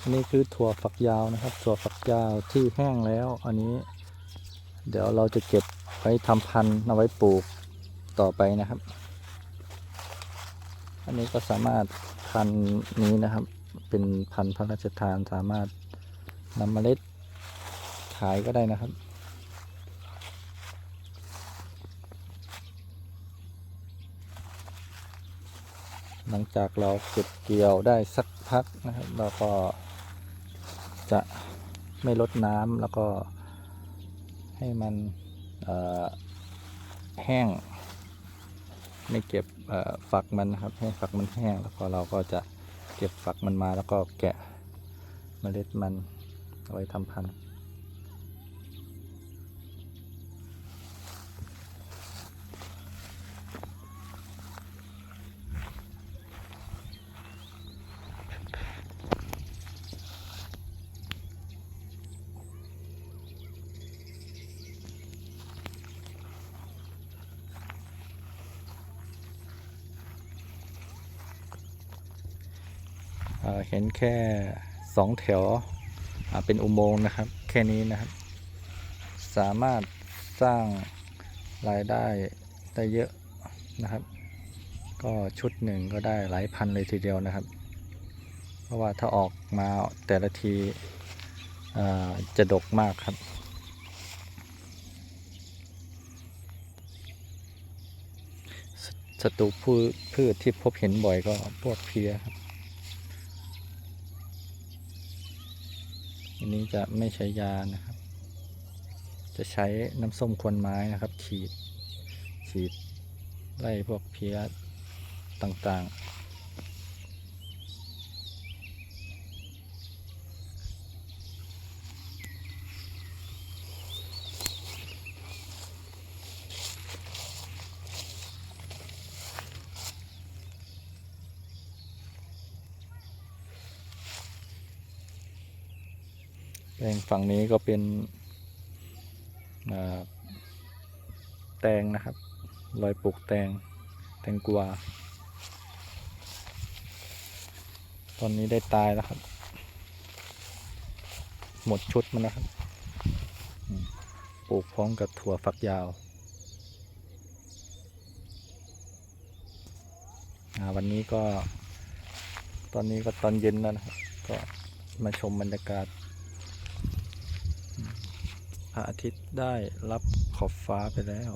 อันนี้คือถั่วฝักยาวนะครับ ถั่วฝักยาวที่แห้งแล้ว อันนี้ เดี๋ยวเราจะเก็บไว้ทำพันธุ์เอาไว้ปลูกต่อไปนะครับ อันนี้ก็สามารถพันธุ์นี้นะครับ เป็นพันธุ์พระราชทานสามารถนำเมล็ดขายก็ได้นะครับหลังจากเราเก็บเกี่ยวได้สักพักนะครับ เราก็ จะไม่ลดน้ำแล้วก็ให้มันแห้ง ไม่เก็บฝักมันนะครับ ให้ฝักมันแห้ง แล้วก็เราก็จะเก็บฝักมันมาแล้วก็แกะเมล็ดมันเอาไว้ทำพันธุ์ เห็นแค่สองแถวเป็นอุโมงค์นะครับ แค่นี้นะครับ สามารถสร้างรายได้ได้เยอะนะครับ ก็ชุดหนึ่งก็ได้หลายพันเลยทีเดียวนะครับ เพราะว่าถ้าออกมาแต่ละทีจะดกมากครับศัตรูพืชพืชที่พบเห็นบ่อยก็พวกเพลี้ยครับ นนี้จะไม่ใช้ยานะครับ จะใช้น้ำส้มควนไม้นะครับ ฉีด ฉีดไล่พวกเพี้ยต่างๆ แปลงฝั่งนี้ก็เป็นแตงนะครับ รอยปลูกแตง แตงกวา ตอนนี้ได้ตายแล้วครับ หมดชุดมันแล้วครับ ปลูกพร้อมกับถั่วฝักยาวาวันนี้ก็ ตอนนี้ก็ตอนเย็นแล้วนะครับ ก็มาชมบรรยากาศ ระอาทิตย์ได้รับขอบฟ้าไปแล้ว